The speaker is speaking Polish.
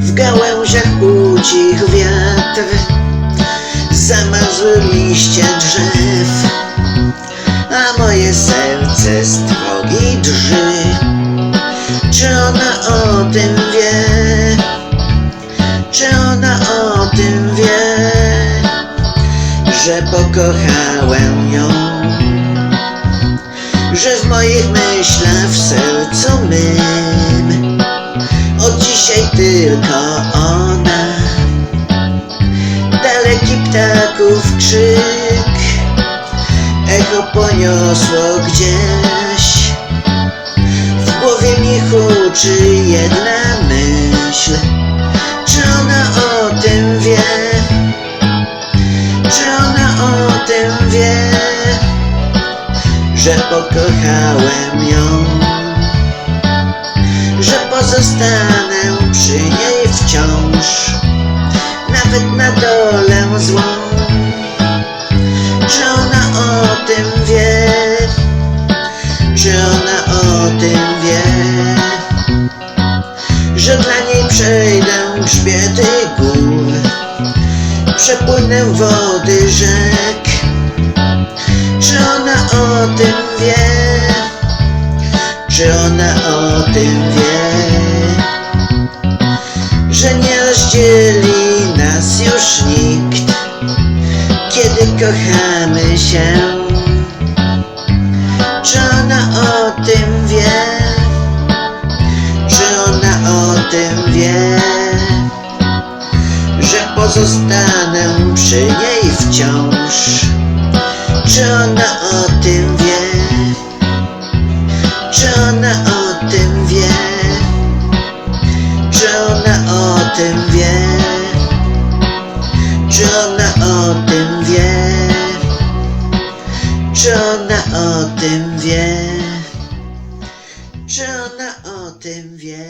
W gałęziach ucichł wiatr Zamarzły liście drzew A moje serce z trwogi drży Czy ona o tym wie? Czy ona o tym wie? Że pokochałem ją Że w moich myślach w sercu mym dzisiaj tylko ona Daleki ptaków krzyk Echo poniosło gdzieś W głowie mi huczy jedna myśl Czy ona o tym wie? Czy ona o tym wie? Że pokochałem ją złą Czy ona o tym wie? Czy ona o tym wie? Że dla niej przejdę grzbiety gór Przepłynę wody rzek Czy ona o tym wie? Czy ona o tym wie? Że nie rozdzieli nas już nikt kochamy się Czy ona o tym wie? Czy ona o tym wie? Że pozostanę przy niej wciąż Czy ona o tym wie? Czy ona o Czy ona o tym wie? Czy ona o tym wie?